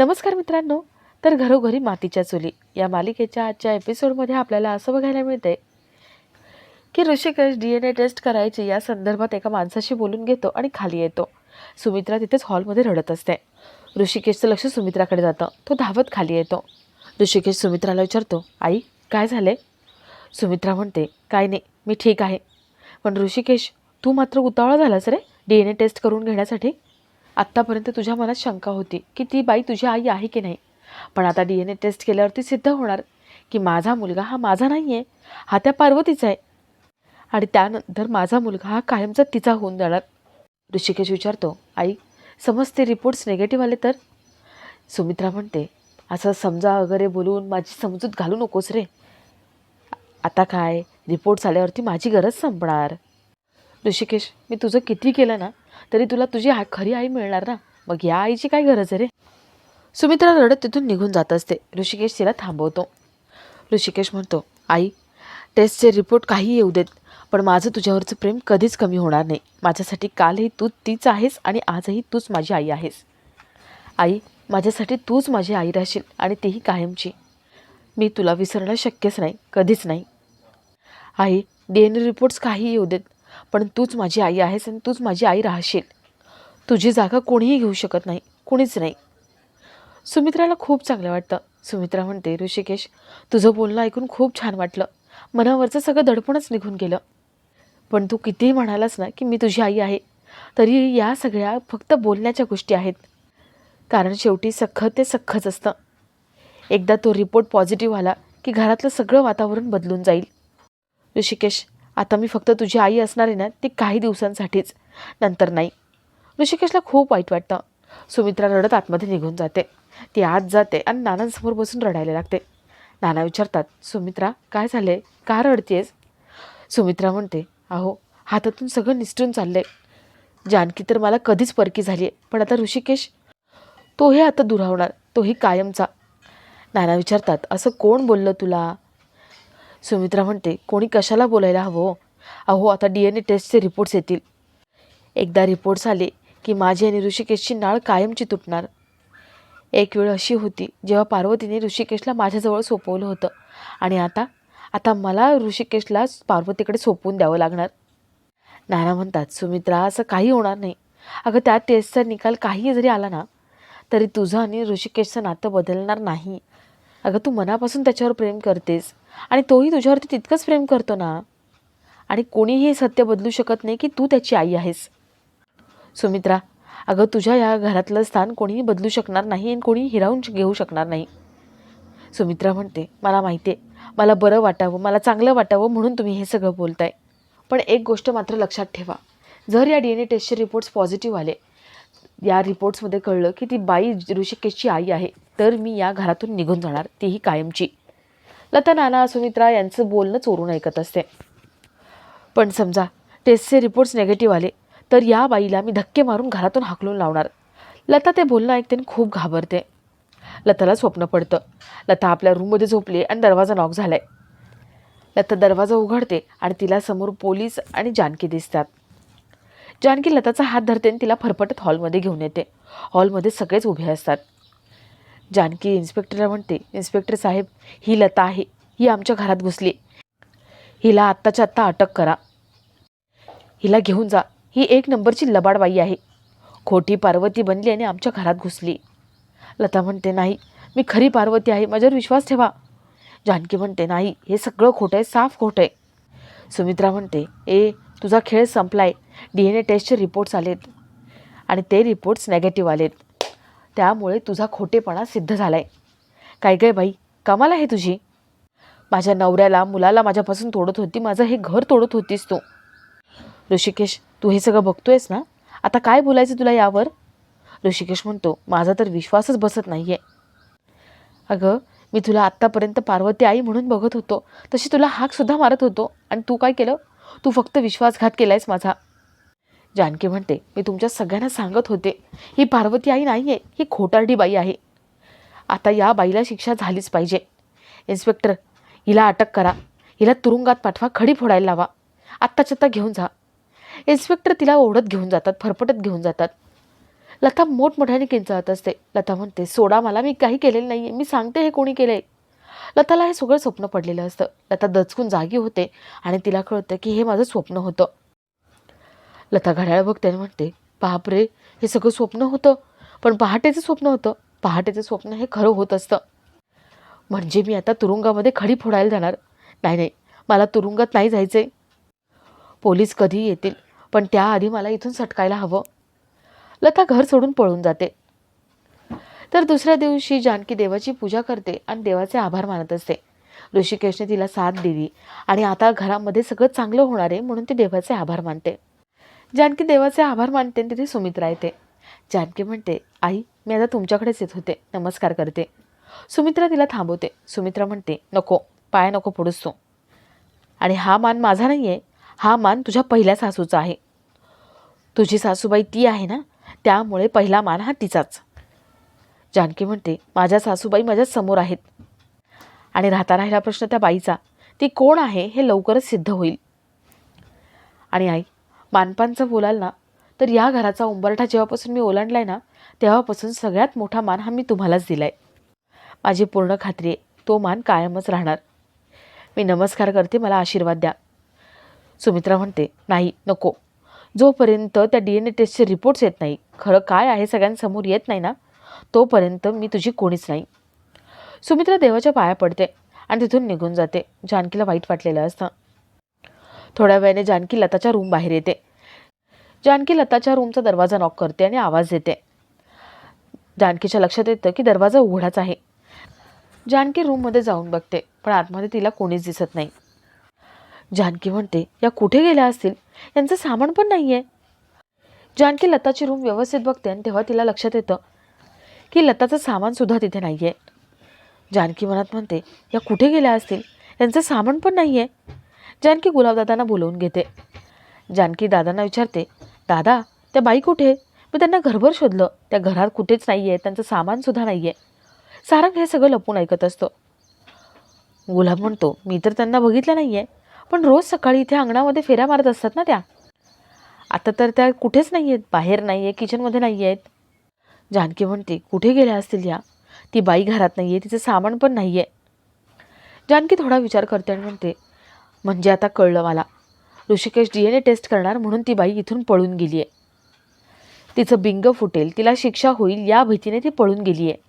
नमस्कार मित्रांनो. तर घरोघरी मातीच्या चुली या मालिकेच्या आजच्या एपिसोडमध्ये आपल्याला असं बघायला मिळते की Hrishikesh D N A test करायची या संदर्भात एका माणसाशी बोलून घेतो आणि खाली येतो. सुमित्रा तिथेच हॉलमध्ये रडत असते. ऋषिकेशचं लक्ष सुमित्राकडे जातं. तो धावत खाली येतो. ऋषिकेश सुमित्राला विचारतो आई काय झाले सुमित्रा म्हणते काय नाही मी ठीक आहे. पण ऋषिकेश तू मात्र उतावळा झालास रे? डी एन ए टेस्ट करून घेण्यासाठी? आत्तापर्यंत तुझ्या मनात शंका होती की ती बाई तुझी आई आहे की नाही. पण आता डी एन ए टेस्ट केल्यावरती सिद्ध होणार की माझा मुलगा हा माझा नाही आहे हा त्या पार्वतीचा आहे. आणि त्यानंतर माझा मुलगा हा कायमचा तिचा होऊन जाणार. ऋषिकेश विचारतो आई समजते रिपोर्ट्स निगेटिव्ह आले तर? सुमित्रा म्हणते असं समजा वगैरे बोलून माझी समजूत घालू नकोस रे. आता काय? रिपोर्ट्स आल्यावरती माझी गरज संपणार. ऋषिकेश मी तुझं किती केलं ना तरी तुला तुझी आ खरी आई मिळणार ना? मग या आईची काय गरज आहे रे? सुमित्रा रडत तिथून निघून जात असते. ऋषिकेश तिला थांबवतो. ऋषिकेश म्हणतो आई टेस्टचे रिपोर्ट काही येऊ देत पण माझं तुझ्यावरचं प्रेम कधीच कमी होणार नाही. माझ्यासाठी कालही तू तीच आहेस आणि आजही तूच माझी आई आहेस. आई माझ्यासाठी तूच माझी आई राहशील आणि तेही कायमची. मी तुला विसरणं शक्यच नाही कधीच नाही. आई डी एन ए रिपोर्ट्स काही येऊ देत पण तूच माझी आई आहेस आणि तूच माझी आई राहशील. तुझी जागा कोणीही घेऊ शकत नाही कोणीच नाही. सुमित्राला खूप चांगलं वाटतं. सुमित्रा म्हणते ऋषिकेश तुझं बोलणं ऐकून खूप छान वाटलं. मनावरचं सगळं दडपणच निघून गेलं. पण तू कितीही म्हणालास ना की मी तुझी आई आहे तरी या सगळ्या फक्त बोलण्याच्या गोष्टी आहेत. कारण शेवटी सख्ख ते सख्खच असतं. एकदा तो रिपोर्ट पॉझिटिव्ह आला की घरातलं सगळं वातावरण बदलून जाईल. ऋषिकेश आता मी फक्त तुझी आई असणार आहे ना ती काही दिवसांसाठीच. नंतर नाही. ऋषिकेशला खूप वाईट वाटतं. सुमित्रा रडत आतमध्ये निघून जाते. ती आत जाते आणि नानांसमोर बसून रडायला लागते. नाना विचारतात सुमित्रा काय झाले का रडतेस? सुमित्रा म्हणते अहो हातातून सगळं निसटून चाललंय. जानकी तर मला कधीच परकी झाली आहे पण आता ऋषिकेश तोही आता दुरावणार. तोही कायमचा. नाना विचारतात असं कोण बोललं तुला? सुमित्रा म्हणते कोणी कशाला बोलायला हवं हो? अहो आता डी एन ए टेस्टचे रिपोर्ट्स येतील. एकदा रिपोर्ट्स आले की माझी आणि ऋषिकेशची नाळ कायमची तुटणार. एक वेळ अशी होती जेव्हा पार्वतीने ऋषिकेशला माझ्याजवळ सोपवलं होतं आणि आता आता मला ऋषिकेशला पार्वतीकडे सोपवून द्यावं लागणार. नाना म्हणतात सुमित्रा असं काही होणार नाही. अगं त्या टेस्टचा निकाल काही जरी आला ना तरी तुझं आणि ऋषिकेशचं नातं बदलणार नाही. अगं तू मनापासून त्याच्यावर प्रेम करतेस. आणि तोही तुझ्यावरती तितकंच प्रेम करतो ना? आणि कोणीही हे सत्य बदलू शकत नाही की तू त्याची आई आहेस. सुमित्रा अगं तुझ्या या घरातलं स्थान कोणीही बदलू शकणार नाही आणि कोणीही हिरावून घेऊ शकणार नाही. सुमित्रा म्हणते मला माहिती आहे मला बरं वाटावं मला चांगलं वाटावं म्हणून तुम्ही हे सगळं बोलताय. पण एक गोष्ट मात्र लक्षात ठेवा. जर या डी एन ए टेस्टचे रिपोर्ट्स पॉझिटिव्ह आले या रिपोर्ट्समध्ये कळलं की ती बाई ऋषिकेशची आई आहे तर मी या घरातून निघून जाणार तीही कायमची. लता नाना सुमित्रा यांचं बोलणं चोरून ऐकत असते. पण समजा टेस्टचे रिपोर्ट्स नेगेटिव्ह आले तर या बाईला मी धक्के मारून घरातून हाकलून लावणार. लता ते बोलणं ऐकते आणि खूप घाबरते. लताला स्वप्न पडतं. लता आपल्या रूममध्ये झोपली आणि दरवाजा नॉक झालाय. लता दरवाजा उघडते आणि तिला समोर पोलीस आणि जानकी दिसतात. जानकी लताचा हात धरते आणि तिला फरफटत हॉलमध्ये घेऊन येते. हॉलमध्ये सगळेच उभे असतात. जानकी इन्स्पेक्टरला म्हणते इन्स्पेक्टर साहेब ही लता आहे. ही आमच्या घरात घुसली हिला आत्ताच्या आत्ता अटक करा. हिला घेऊन जा. ही एक नंबरची लबाडबाई आहे. खोटी पार्वती बनली आणि आमच्या घरात घुसली. लता म्हणते नाही मी खरी पार्वती आहे. माझ्यावर विश्वास ठेवा. जानकी म्हणते नाही हे सगळं खोटं आहे. साफ खोटं आहे. सुमित्रा म्हणते ए तुझा खेळ संपलाय. डी एन ए टेस्टचे रिपोर्ट्स आलेत. आणि ते रिपोर्ट्स नेगेटिव्ह आलेत. त्यामुळे तुझा खोटेपणा सिद्ध झालाय. काय काय बाई कमाल आहे तुझी. माझ्या नवऱ्याला मुलाला माझ्यापासून तोडत होती माझं हे घर तोडत होतीस तू. ऋषिकेश तू हे सगळं बघतोयस ना? आता काय बोलायचं तुला यावर? ऋषिकेश म्हणतो माझा तर विश्वासच बसत नाही आहे अगं मी तुला आत्तापर्यंत पार्वती आई म्हणून बघत होतो. तशी तुला हाकसुद्धा मारत होतो. आणि तू काय केलं? तू फक्त विश्वासघात केलायस माझा. जानकी म्हणते मी तुमच्या सगळ्यांना सांगत होते. ही पार्वती आई नाही आहे ही खोटारडी बाई आहे. आता या बाईला शिक्षा झालीच पाहिजे. इन्स्पेक्टर हिला अटक करा. हिला तुरुंगात पाठवा खडी फोडायला लावा. आत्ताच्या आत्ता घेऊन जा. इन्स्पेक्टर तिला ओढत घेऊन जातात फरफटत घेऊन जातात. लता मोठमोठ्याने किंचाळत असते. लता म्हणते सोडा मला मी काही केलेलं नाही आहे मी सांगते हे कोणी केलं आहे लताला हे सगळं स्वप्न पडलेलं असतं. लता दचकून जागी होते आणि तिला कळतं की हे माझं स्वप्न होतं. लता घड्याळ बघते आणि म्हणते बापरे हे सगळं स्वप्न होतं. पण पहाटेचं स्वप्न होतं. पहाटेचं स्वप्न हे खरं होत असतं. म्हणजे मी आता तुरुंगामध्ये खडी फोडायला जाणार. नाही नाही मला तुरुंगात नाही जायचं पोलीस कधी येतील पण त्याआधी मला इथून सटकायला हवं. लता घर सोडून पळून जाते. तर दुसऱ्या दिवशी जानकी देवाची पूजा करते आणि देवाचे आभार मानत असते. ऋषिकेशने तिला साथ दिली आणि आता घरामध्ये सगळं चांगलं होणार आहे म्हणून ती देवाचे आभार मानते. जानकी देवाचे आभार मानते आणि तिथे सुमित्रा येते जानकी म्हणते आई मी आता तुमच्याकडेच येत होते. नमस्कार करते. सुमित्रा तिला थांबवते. सुमित्रा म्हणते नको पाय नको पडूस तू. आणि हा मान माझा नाही आहे हा मान तुझ्या पहिल्या सासूचा आहे. तुझी सासूबाई ती आहे ना? त्यामुळे पहिला मान हा तिचाच. जानकी म्हणते माझ्या सासूबाई माझ्यासमोर आहेत. आणि राहता राहिला प्रश्न त्या बाईचा. ती कोण आहे हे लवकरच सिद्ध होईल. आणि आई मानपानचं बोलाल ना तर या घराचा उंबरठा जेव्हापासून मी ओलांडला आहे ना तेव्हापासून सगळ्यात मोठा मान हा मी तुम्हालाच दिला आहे माझी पूर्ण खात्री आहे तो मान कायमच राहणार. मी नमस्कार करते मला आशीर्वाद द्या. सुमित्रा म्हणते नाही नको. जोपर्यंत त्या डी एन ए टेस्टचे रिपोर्ट्स येत नाही खरं काय आहे सगळ्यांसमोर येत नाही ना तोपर्यंत मी तुझी कोणीच नाही. सुमित्रा देवाच्या पाया पडते आणि तिथून निघून जाते जानकीला वाईट वाटलेलं असतं. थोड्या वेळाने जानकी लताच्या रूम बाहेर येते. जानकी लताच्या रूमचा दरवाजा नॉक करते आणि आवाज देते. जानकीच्या लक्षात येतं की दरवाजा उघडाच आहे. जानकी रूममध्ये जाऊन बघते पण आतमध्ये तिला कोणीच दिसत नाही. जानकी म्हणते या कुठे गेल्या असतील? यांचं सामान पण नाही आहे जानकी लताची रूम व्यवस्थित बघते आणि तेव्हा तिला लक्षात येतं की लताचं सामानसुद्धा तिथे नाही आहे जानकी मनात म्हणते या कुठे गेल्या असतील? यांचं सामान पण नाही आहे जानकी गुलाबदादांना बोलवून घेते. जानकी दादांना विचारते दादा त्या बाई कुठे? मी त्यांना घरभर शोधलं. त्या घरात कुठेच नाही आहे त्यांचं सामानसुद्धा नाही आहे सारंग हे सगळं लपून ऐकत असतो. गुलाब म्हणतो मी तर त्यांना बघितलं नाही आहे पण रोज सकाळी इथे अंगणामध्ये फेऱ्या मारत असतात ना त्या. आता तर त्या कुठेच नाही आहेत बाहेर नाही आहे किचनमध्ये नाही आहेत जानकी म्हणते कुठे गेल्या असतील या? ती बाई घरात नाही आहे तिचं सामान पण नाही आहे जानकी थोडा विचार करते आणि म्हणते म्हणजे आता कळलं मला. Hrishikesh D N A test करणार म्हणून ती बाई इथून पळून गेली आहे तिचं बिंग फुटेल तिला शिक्षा होईल या भीतीने ती पळून गेली आहे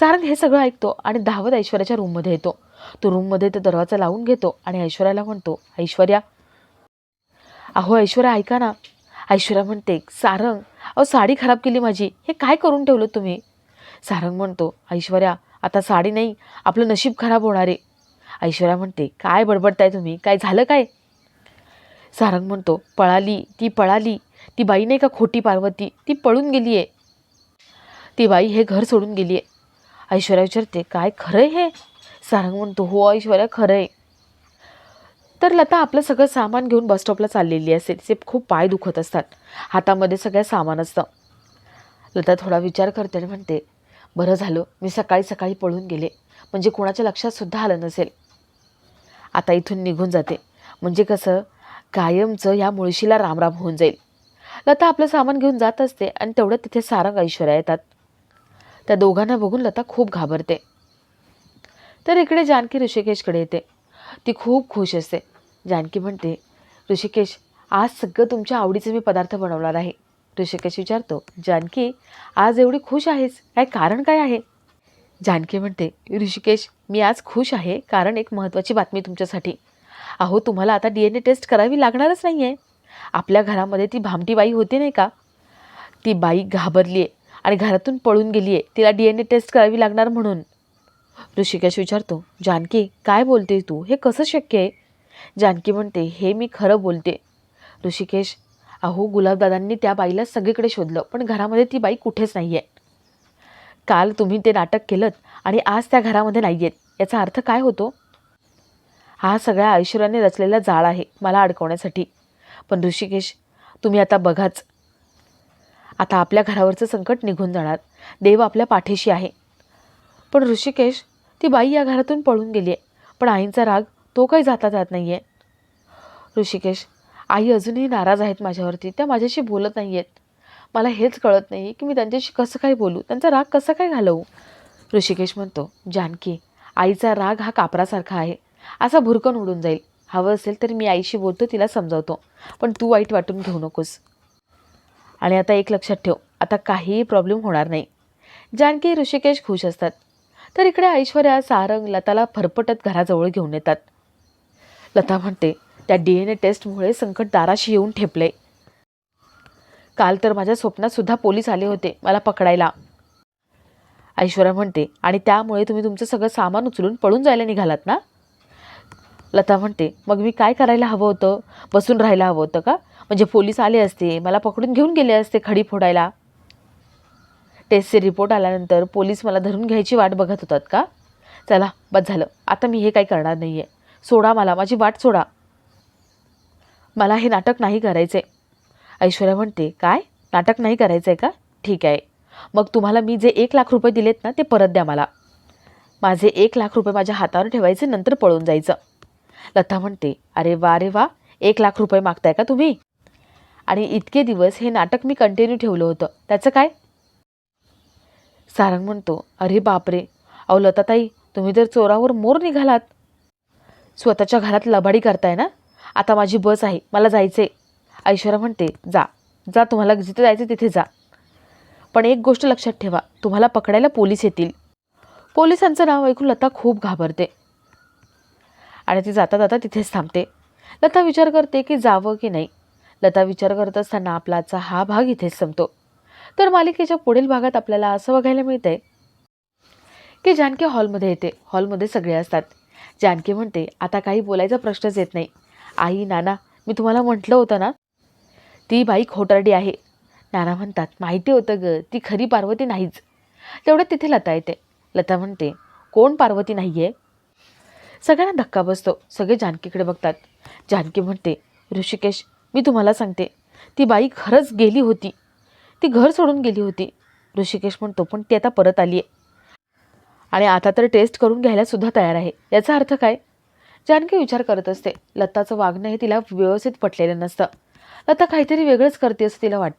सारंग हे सगळं ऐकतो आणि धावत ऐश्वर्याच्या रूममध्ये येतो. तो रूममध्ये तो दरवाजा लावून घेतो आणि ऐश्वर्याला म्हणतो ऐश्वर्या. अहो ऐश्वर्या ऐका ना. ऐश्वर्या म्हणते सारंग अहो साडी खराब केली माझी. हे काय करून ठेवलं तुम्ही? सारंग म्हणतो ऐश्वर्या आता साडी नाही आपलं नशीब खराब होणार आहे. ऐश्वर्या म्हणते काय बडबडताय तुम्ही? काय झालं काय? सारंग म्हणतो पळाली ती पळाली. ती बाई नाही का खोटी पार्वती? ती पळून गेली आहे ती बाई हे घर सोडून गेली आहे ऐश्वर्या विचारते काय खरं आहे हे? सारंग म्हणतो हो ऐश्वर्या खरं आहे तर लता आपलं सगळं सामान घेऊन बसस्टॉपला चाललेली असते तिचे खूप पाय दुखत असतात. हातामध्ये सगळं सामान असतं. लता थोडा विचार करते आणि म्हणते बरं झालं. मी सकाळी सकाळी पळून गेले. म्हणजे कोणाच्या लक्षात सुद्धा आलं नसेल. आता इथून निघून जाते. म्हणजे कसं? कायमचं या मुळशीला रामराम होऊन जाईल. लता आपलं सामान घेऊन जात असते आणि तेवढं तिथे सारंग ऐश्वर्या येतात. त्या दोघांना बघून लता खूप घाबरते. तर इकडे जानकी ऋषिकेशकडे येते. ती खूप खुश असते. जानकी म्हणते ऋषिकेश आज सगळं तुमच्या आवडीचे मी पदार्थ बनवणार आहे. ऋषिकेश विचारतो जानकी आज एवढी खुश आहेस? काय कारण काय आहे? जानकी म्हणते ऋषिकेश मी आज खुश आहे कारण एक महत्त्वाची बातमी तुमच्यासाठी. अहो तुम्हाला आता डी एन ए टेस्ट करावी लागणारच नाही आहे आपल्या घरामध्ये ती भामटी बाई होती नाही का? ती बाई घाबरली आहे आणि घरातून पळून गेली आहे तिला डी एन ए टेस्ट करावी लागणार म्हणून. ऋषिकेश विचारतो जानकी काय बोलते तू? हे कसं शक्य आहे? जानकी म्हणते हे मी खरं बोलते. ऋषिकेश अहो गुलाबदादांनी त्या बाईला सगळीकडे शोधलं पण घरामध्ये ती बाई कुठेच नाही आहे काल तुम्ही ते नाटक केलं आणि आज त्या घरामध्ये नाही आहेत याचा अर्थ काय होतो? हा सगळ्या ऐश्वर्याने रचलेला जाळ आहे मला अडकवण्यासाठी. पण ऋषिकेश तुम्ही आता बघाच. आता आपल्या घरावरचं संकट निघून जाणार. देव आपल्या पाठीशी आहे. पण ऋषिकेश ती बाई या घरातून पळून गेली आहे पण आईंचा राग तो काही जाता जात नाही आहे ऋषिकेश आई अजूनही नाराज आहेत माझ्यावरती. त्या माझ्याशी बोलत नाही आहेत मला हेच कळत नाही की मी त्यांच्याशी कसं काय बोलू? त्यांचा राग कसा काय घालवू? ऋषिकेश म्हणतो जानकी आईचा राग हा कापरासारखा आहे. असा भुरकन उडून जाईल. हवं असेल तर मी आईशी बोलतो तिला समजावतो. पण तू वाईट वाटून घेऊ नकोस. आणि आता एक लक्षात ठेव आता काहीही प्रॉब्लेम होणार नाही. जानकी ऋषिकेश खुश असतात. तर इकडे ऐश्वर्या सारंग लताला फरफटत घराजवळ घेऊन येतात. लता म्हणते त्या डी एन ए टेस्टमुळे संकट दाराशी येऊन ठेपले काल तर माझ्या स्वप्नात सुद्धा पोलीस आले होते मला पकडायला. ऐश्वर्या म्हणते आणि त्यामुळे तुम्ही तुमचं सगळं सामान उचलून पळून जायला निघालात ना? लता म्हणते मग मी काय करायला हवं होतं? बसून राहायला हवं होतं का? म्हणजे पोलीस आले असते मला पकडून घेऊन गेले असते खडी फोडायला. टेस्टचे रिपोर्ट आल्यानंतर पोलीस मला धरून घ्यायची वाट बघत होतात का? चला बस झालं. आता मी हे काही करणार नाही आहे सोडा मला माझी वाट सोडा. मला हे नाटक नाही करायचे ऐश्वर्या म्हणते काय? नाटक नाही करायचं आहे का? ठीक आहे. मग तुम्हाला मी जे एक लाख रुपये दिलेत ना ते परत द्या मला. माझे एक लाख रुपये माझ्या हातावर ठेवायचे नंतर पळून जायचं. लता म्हणते अरे वा रे वा एक लाख रुपये मागताय का तुम्ही? आणि इतके दिवस हे नाटक मी कंटिन्यू ठेवलं होतं. त्याचं काय? सारंग म्हणतो अरे बापरे. अहो लताताई तुम्ही तर चोरावर मोर निघालात. स्वतःच्या घरात लबाडी करताय ना? आता माझी बस आहे मला जायचे ऐश्वर्या म्हणते जा. जा तुम्हाला जिथे जायचं तिथे जा. पण एक गोष्ट लक्षात ठेवा तुम्हाला पकडायला पोलीस येतील. पोलिसांचं नाव ऐकून लता खूप घाबरते. आणि ती जाता जाता तिथेच थांबते. लता विचार करते की जावं की नाही. लता विचार करत असताना आपलाचा हा भाग इथेच संपतो. तर मालिकेच्या पुढील भागात आपल्याला असं बघायला मिळतंय की जानकी हॉलमध्ये येते. हॉलमध्ये सगळे असतात. जानकी म्हणते आता काही बोलायचा प्रश्नच येत नाही. आई नाना मी तुम्हाला म्हटलं होतं ना ती बाई खोटारडी आहे. नाना म्हणतात माहिती होतं ग ती खरी पार्वती नाहीच. तेवढ्यात तिथे लता येते. लता म्हणते कोण पार्वती नाही आहे सगळ्यांना धक्का बसतो. सगळे जानकीकडे बघतात. जानकी म्हणते ऋषिकेश मी तुम्हाला सांगते ती बाई खरंच गेली होती. ती घर सोडून गेली होती. ऋषिकेश म्हणतो पण ती आता परत आली आहे आणि आता तर टेस्ट करून घ्यायलासुद्धा तयार आहे. याचा अर्थ काय? जानकी विचार करत असते. लताचं वागणं हे तिला व्यवस्थित पटलेलं नसतं. लता काहीतरी वेगळंच करते असं तिला वाटतं.